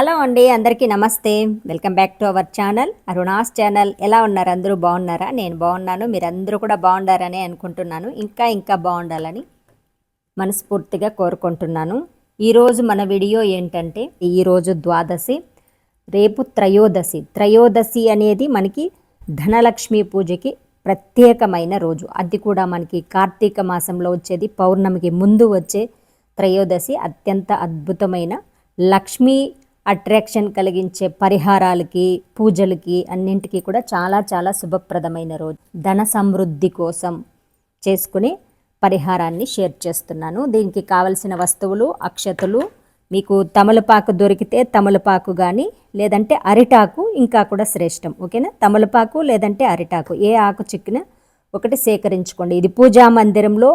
Hello అండి అందరికీ నమస్తే. Welcome back to our channel. Aruna's channel. ఎలా ఉన్నారు? అందరూ బాగున్నారా? నేను బాగున్నాను. మీరందరూ కూడా బాగుండారని అనుకుంటున్నాను. ఇంకా ఇంకా బాగుండాలని మనస్ఫూర్తిగా కోరుకుంటున్నాను. ఈరోజు మన వీడియో ఏంటంటే ఈరోజు ద్వాదశి రేపు త్రయోదశి. త్రయోదశి అనేది మనకి ధనలక్ష్మి పూజకి ప్రత్యేకమైన రోజు. అది కూడా మనకి కార్తీక మాసంలో వచ్చేది పౌర్ణమికి ముందు వచ్చే త్రయోదశి. అత్యంత అద్భుతమైన లక్ష్మీ అట్రాక్షన్ కలిగించే పరిహారాలకి పూజలకి అన్నింటికి కూడా చాలా చాలా శుభప్రదమైన రోజు. ధన సమృద్ధి కోసం చేసుకుని పరిహారాన్ని షేర్ చేస్తున్నాను. దీనికి కావలసిన వస్తువులు అక్షతలు మీకు తమలపాకు దొరికితే తమలపాకు కానీ లేదంటే అరిటాకు ఇంకా కూడా శ్రేష్టం. ఓకేనా? తమలపాకు లేదంటే అరిటాకు. ఏ ఆకు చిక్కినా ఒకటి సేకరించుకోండి. ఇది పూజా మందిరంలో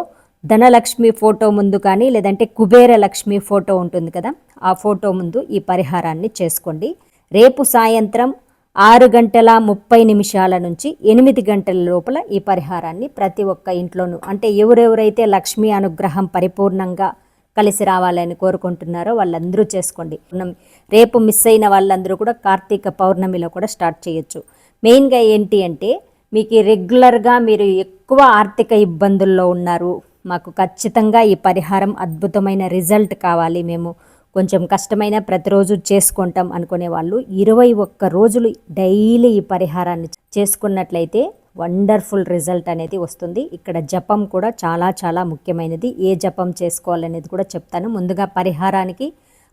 ధనలక్ష్మి ఫోటో ముందు కానీ లేదంటే కుబేర లక్ష్మి ఫోటో ఉంటుంది కదా ఆ ఫోటో ముందు ఈ పరిహారాన్ని చేసుకోండి. రేపు సాయంత్రం ఆరు గంటల ముప్పై నిమిషాల నుంచి ఎనిమిది గంటల లోపల ఈ పరిహారాన్ని ప్రతి ఒక్క ఇంట్లోనూ అంటే ఎవరెవరైతే లక్ష్మీ అనుగ్రహం పరిపూర్ణంగా కలిసి రావాలని కోరుకుంటున్నారో వాళ్ళందరూ చేసుకోండి. రేపు మిస్ అయిన వాళ్ళందరూ కూడా కార్తీక పౌర్ణమిలో కూడా స్టార్ట్ చేయొచ్చు. మెయిన్గా ఏంటి అంటే మీకు రెగ్యులర్గా మీరు ఎక్కువ ఆర్థిక ఇబ్బందుల్లో ఉన్నారు మాకు ఖచ్చితంగా ఈ పరిహారం అద్భుతమైన రిజల్ట్ కావాలి. మేము కొంచెం కష్టమైన ప్రతిరోజు చేసుకుంటాం అనుకునే వాళ్ళు ఇరవై ఒక్క రోజులు డైలీ ఈ పరిహారాన్ని చేసుకున్నట్లయితే వండర్ఫుల్ రిజల్ట్ అనేది వస్తుంది. ఇక్కడ జపం కూడా చాలా చాలా ముఖ్యమైనది. ఏ జపం చేసుకోవాలనేది కూడా చెప్తాను. ముందుగా పరిహారానికి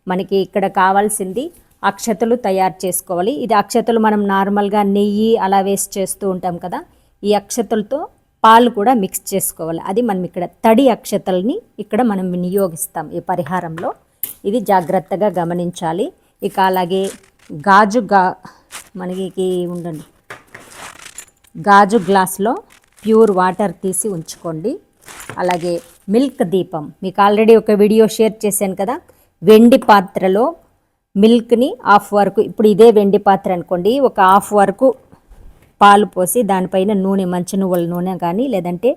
మనకి ఇక్కడ కావాల్సింది అక్షతలు తయారు చేసుకోవాలి. ఇది అక్షతలు మనం నార్మల్గా నెయ్యి అలా వేస్ట్ చేస్తూ ఉంటాం కదా ఈ అక్షతలతో పాలు కూడా మిక్స్ చేసుకోవాలి. అది మనం ఇక్కడ తడి అక్షతల్ని ఇక్కడ మనం వినియోగిస్తాం ఈ పరిహారంలో. ఇది జాగ్రత్తగా గమనించాలి. ఇక అలాగే గాజు గా మనకి ఉండండి. గాజు గ్లాస్లో ప్యూర్ వాటర్ తీసి ఉంచుకోండి. అలాగే మిల్క్ దీపం. మీకు ఆల్రెడీ ఒక వీడియో షేర్ చేశాను కదా. వెండి పాత్రలో మిల్క్ని హాఫ్ వరకు ఇప్పుడు ఇదే వెండి పాత్ర అనుకోండి ఒక హాఫ్ వరకు పాలు పోసి దానిపైన నూనె మంచి నువ్వుల నూనె కానీ లేదంటే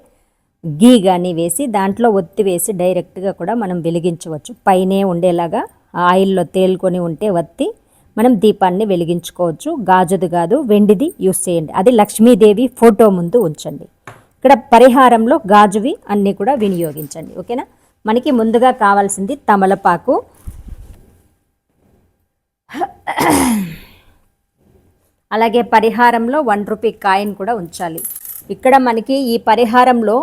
గీ కానీ వేసి దాంట్లో ఒత్తి వేసి డైరెక్ట్గా కూడా మనం వెలిగించవచ్చు. పైనే ఉండేలాగా ఆయిల్లో తేలుకొని ఉంటే వత్తి మనం దీపాన్ని వెలిగించుకోవచ్చు. గాజుది కాదు వెండిది యూస్ చేయండి. అది లక్ష్మీదేవి ఫోటో ముందు ఉంచండి. ఇక్కడ పరిహారంలో గాజువి అన్నీ కూడా వినియోగించండి. ఓకేనా? మనకి ముందుగా కావాల్సింది తమలపాకు. అలాగే పరిహారంలో వన్ రూపీ కాయిన్ కూడా ఉంచాలి. ఇక్కడ మనకి ఈ పరిహారంలో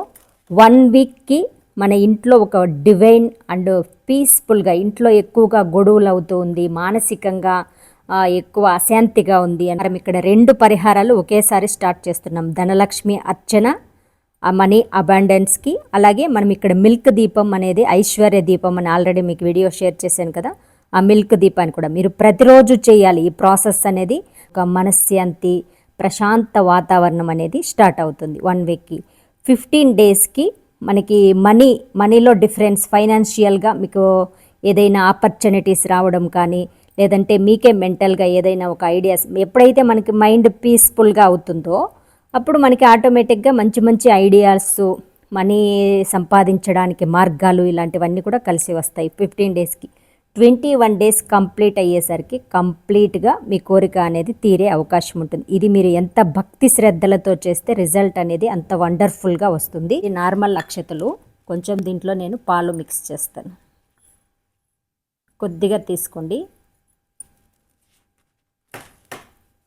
వన్ వీక్కి మన ఇంట్లో ఒక డివైన్ అండ్ పీస్ఫుల్గా ఇంట్లో ఎక్కువగా గొడవలు అవుతుంది మానసికంగా ఎక్కువ అశాంతిగా ఉంది మనం ఇక్కడ రెండు పరిహారాలు ఒకేసారి స్టార్ట్ చేస్తున్నాం. ధనలక్ష్మి అర్చన మనీ అబాండెన్స్కి అలాగే మనం ఇక్కడ మిల్క్ దీపం అనేది ఐశ్వర్య దీపం అని ఆల్రెడీ మీకు వీడియో షేర్ చేశాను కదా ఆ మిల్క్ దీపాన్ని కూడా మీరు ప్రతిరోజు చేయాలి. ఈ ప్రాసెస్ అనేది ఒక మనశ్శాంతి ప్రశాంత వాతావరణం అనేది స్టార్ట్ అవుతుంది. వన్ వీక్కి. ఫిఫ్టీన్ డేస్కి మనకి మనీ మనీలో డిఫరెన్స్ ఫైనాన్షియల్గా మీకు ఏదైనా ఆపర్చునిటీస్ రావడం కానీ లేదంటే మీకే మెంటల్గా ఏదైనా ఒక ఐడియాస్ ఎప్పుడైతే మనకి మైండ్ పీస్ఫుల్గా అవుతుందో అప్పుడు మనకి ఆటోమేటిక్గా మంచి మంచి ఐడియాస్ మనీ సంపాదించడానికి మార్గాలు ఇలాంటివన్నీ కూడా కలిసి వస్తాయి. ఫిఫ్టీన్ డేస్కి. ట్వంటీ వన్ డేస్ కంప్లీట్ అయ్యేసరికి కంప్లీట్గా మీ కోరిక అనేది తీరే అవకాశం ఉంటుంది. ఇది మీరు ఎంత భక్తి శ్రద్ధలతో చేస్తే రిజల్ట్ అనేది అంత వండర్ఫుల్గా వస్తుంది. ఈ నార్మల్ అక్షతలు కొంచెం దీంట్లో నేను పాలు మిక్స్ చేస్తాను. కొద్దిగా తీసుకోండి.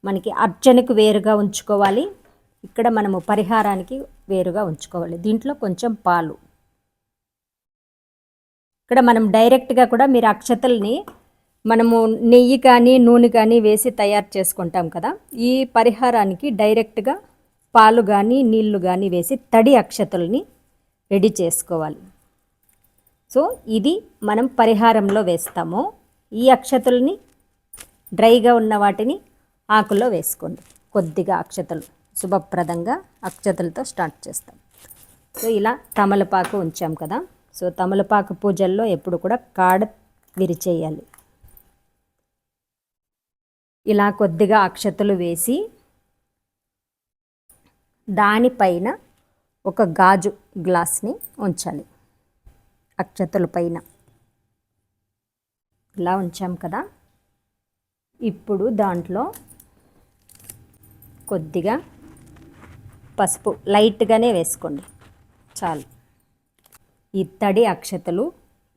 మనకి అర్చనకు వేరుగా ఉంచుకోవాలి. ఇక్కడ మనము పరిహారానికి వేరుగా ఉంచుకోవాలి. దీంట్లో కొంచెం పాలు ఇక్కడ మనం డైరెక్ట్గా కూడా మీరు అక్షతల్ని మనము నెయ్యి కానీ నూనె కానీ వేసి తయారు చేసుకుంటాం కదా. ఈ పరిహారానికి డైరెక్ట్గా పాలు కానీ నీళ్ళు కానీ వేసి తడి అక్షతల్ని రెడీ చేసుకోవాలి. సో ఇది మనం పరిహారంలో వేస్తాము. ఈ అక్షతల్ని డ్రైగా ఉన్న వాటిని ఆకులో వేసుకోండి. కొద్దిగా అక్షతలు శుభప్రదంగా అక్షతలతో స్టార్ట్ చేస్తాం. సో ఇలా తమలపాకు ఉంచాం కదా. సో తమలపాకు పూజల్లో ఎప్పుడు కూడా కాడ విరిచేయాలి. ఇలా కొద్దిగా అక్షతలు వేసి దానిపైన ఒక గాజు గ్లాస్ని ఉంచాలి. అక్షతల పైన. ఇలా ఉంచాం కదా. ఇప్పుడు దాంట్లో కొద్దిగా పసుపు లైట్గానే వేసుకోండి. చాలు. ఈ తడి అక్షతలు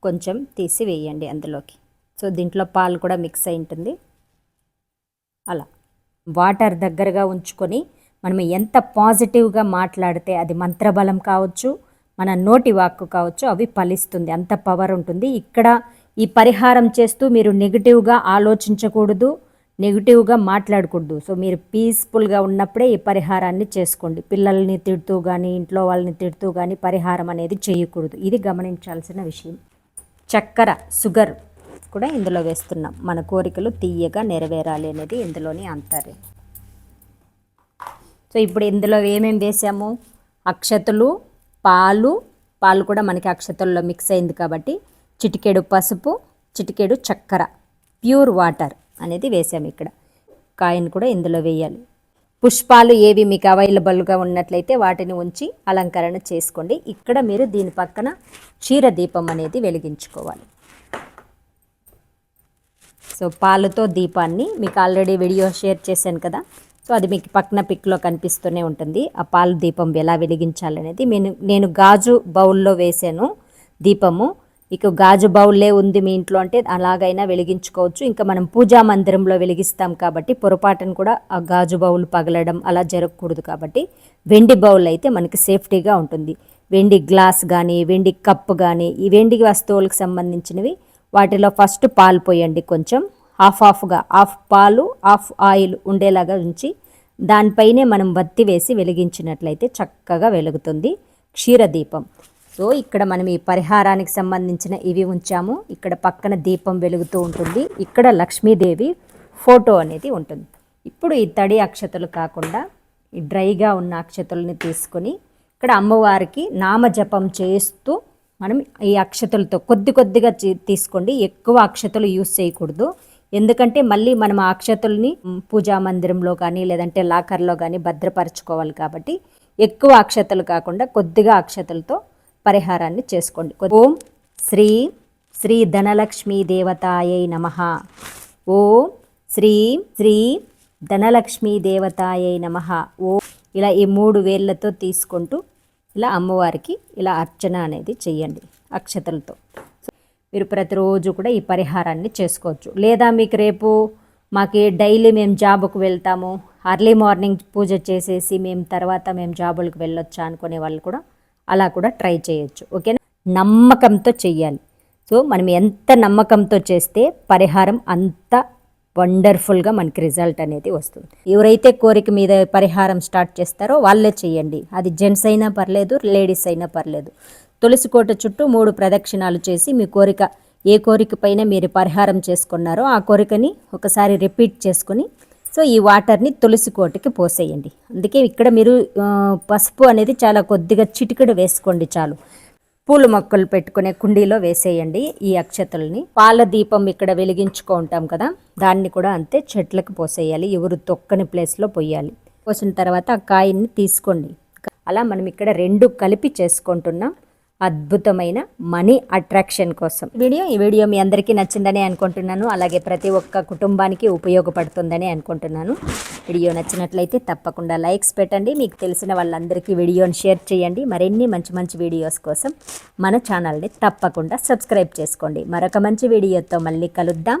కొంచెం తీసి వేయండి అందులోకి. సో దీంట్లో పాలు కూడా మిక్స్ అయి ఉంటుంది. అలా. వాటర్ దగ్గరగా ఉంచుకొని మనం ఎంత పాజిటివ్గా మాట్లాడితే అది మంత్రబలం కావచ్చు మన నోటి వాక్కు కావచ్చు అవి ఫలిస్తుంది. అంత పవర్ ఉంటుంది. ఇక్కడ ఈ పరిహారం చేస్తూ మీరు నెగిటివ్గా ఆలోచించకూడదు. నెగిటివ్గా మాట్లాడకూడదు. సో మీరు పీస్ఫుల్గా ఉన్నప్పుడే ఈ పరిహారాన్ని చేసుకోండి. పిల్లల్ని తిడుతూ కానీ ఇంట్లో వాళ్ళని తిడుతూ కానీ పరిహారం అనేది చేయకూడదు. ఇది గమనించాల్సిన విషయం. చక్కెర షుగర్ కూడా ఇందులో వేస్తున్నాం. మన కోరికలు తీయగా నెరవేరాలి అనేది ఇందులోని అంతర్యం సో ఇప్పుడు ఇందులో ఏమేమి వేసాము? అక్షతలు పాలు. పాలు కూడా మనకి అక్షతల్లో మిక్స్ అయింది కాబట్టి చిటికెడు పసుపు చిటికెడు చక్కెర. Pure water. అనేది వేసాము ఇక్కడ. కాయను కూడా ఇందులో వేయాలి. పుష్పాలు ఏవి మీకు అవైలబుల్గా ఉన్నట్లయితే వాటిని ఉంచి అలంకరణ చేసుకోండి. ఇక్కడ మీరు దీని పక్కన క్షీర దీపం అనేది వెలిగించుకోవాలి. సో పాలతో దీపాన్ని మీకు ఆల్రెడీ వీడియో షేర్ చేశాను కదా. సో అది మీకు పక్కన పిక్లో కనిపిస్తూనే ఉంటుంది. ఆ పాలు దీపం ఎలా వెలిగించాలనేది. నేను నేను గాజు బౌల్లో వేసాను దీపము. మీకు గాజు బౌల్లే ఉంది మీ ఇంట్లో అంటే అలాగైనా వెలిగించుకోవచ్చు. ఇంకా మనం పూజా మందిరంలో వెలిగిస్తాం కాబట్టి పొరపాటును కూడా ఆ గాజు బౌల్ పగలడం అలా జరగకూడదు కాబట్టి వెండి బౌల్ అయితే మనకి సేఫ్టీగా ఉంటుంది. వెండి గ్లాస్ కానీ వెండి కప్ కానీ ఈ వెండి వస్తువులకు సంబంధించినవి వాటిలో ఫస్ట్ పాలు పోయండి కొంచెం. హాఫ్ హాఫ్గా హాఫ్ పాలు హాఫ్ ఆయిల్ ఉండేలాగా ఉంచి దానిపైనే మనం బత్తి వేసి వెలిగించినట్లయితే చక్కగా వెలుగుతుంది. క్షీరదీపం. సో ఇక్కడ మనం ఈ పరిహారానికి సంబంధించిన ఇవి ఉంచాము. ఇక్కడ పక్కన దీపం వెలుగుతూ ఉంటుంది. ఇక్కడ లక్ష్మీదేవి ఫోటో అనేది ఉంటుంది. ఇప్పుడు ఈ తడి అక్షతలు కాకుండా ఈ డ్రైగా ఉన్న అక్షతల్ని తీసుకొని ఇక్కడ అమ్మవారికి నామజపం చేస్తూ మనం ఈ అక్షతలతో కొద్ది కొద్దిగా తీసుకోండి. ఎక్కువ అక్షతలు యూస్ చేయకూడదు. ఎందుకంటే మళ్ళీ మనం ఆ అక్షతల్ని పూజా మందిరంలో కానీ లేదంటే లాకర్లో కానీ భద్రపరచుకోవాలి కాబట్టి ఎక్కువ అక్షతలు కాకుండా కొద్దిగా అక్షతలతో పరిహారాన్ని చేసుకోండి. ఓం శ్రీ శ్రీ ధనలక్ష్మీ దేవతాయై నమ. ఓం శ్రీ శ్రీ ధనలక్ష్మీ దేవతాయై నమ. ఓ ఇలా ఈ మూడు వేళ్ళతో తీసుకుంటూ ఇలా అమ్మవారికి ఇలా అర్చన అనేది చేయండి అక్షతలతో. మీరు ప్రతిరోజు కూడా ఈ పరిహారాన్ని చేసుకోవచ్చు. లేదా మీకు రేపు మాకు డైలీ మేము జాబుకు వెళ్తాము అర్లీ మార్నింగ్ పూజ చేసేసి మేము తర్వాత మేము జాబులకు వెళ్ళొచ్చా అనుకునే వాళ్ళు కూడా అలా కూడా ట్రై చేయొచ్చు ఓకేనా? నమ్మకంతో చెయ్యాలి. సో మనం ఎంత నమ్మకంతో చేస్తే పరిహారం అంత వండర్ఫుల్గా మనకి రిజల్ట్ అనేది వస్తుంది. ఎవరైతే కోరిక మీద పరిహారం స్టార్ట్ చేస్తారో వాళ్ళే చేయండి. అది జెంట్స్ అయినా పర్లేదు లేడీస్ అయినా పర్లేదు. తులసి కోట చుట్టూ మూడు ప్రదక్షిణాలు చేసి మీ కోరిక ఏ కోరిక పైన మీరు పరిహారం చేసుకున్నారో ఆ కోరికని ఒకసారి రిపీట్ చేసుకుని సో ఈ వాటర్ని తులసి కోటకి పోసేయండి. అందుకే ఇక్కడ మీరు పసుపు అనేది చాలా కొద్దిగా చిటికెడు వేసుకోండి చాలు. పూల మొక్కలు పెట్టుకునే కుండీలో వేసేయండి ఈ అక్షతల్ని. పాల దీపం ఇక్కడ వెలిగించుకుంటాం కదా దాన్ని కూడా అంతే చెట్లకు పోసేయాలి. ఎవరు తొక్కని ప్లేస్లో పోయాలి. పోసిన తర్వాత ఆ కాయని తీసుకోండి. అలా మనం ఇక్కడ రెండు కలిపి చేసుకుంటున్నాం. అద్భుతమైన మనీ అట్రాక్షన్ కోసం. వీడియో ఈ వీడియో మీ అందరికీ నచ్చిందని అనుకుంటున్నాను. అలాగే ప్రతి ఒక్క కుటుంబానికి ఉపయోగపడుతుందని అనుకుంటున్నాను. వీడియో నచ్చినట్లయితే తప్పకుండా లైక్స్ పెట్టండి. మీకు తెలిసిన వాళ్ళందరికీ వీడియోని షేర్ చేయండి. మరిన్ని మంచి మంచి వీడియోస్ కోసం మన ఛానల్ని తప్పకుండా సబ్స్క్రైబ్ చేసుకోండి. మరొక మంచి వీడియోతో మళ్ళీ కలుద్దాం.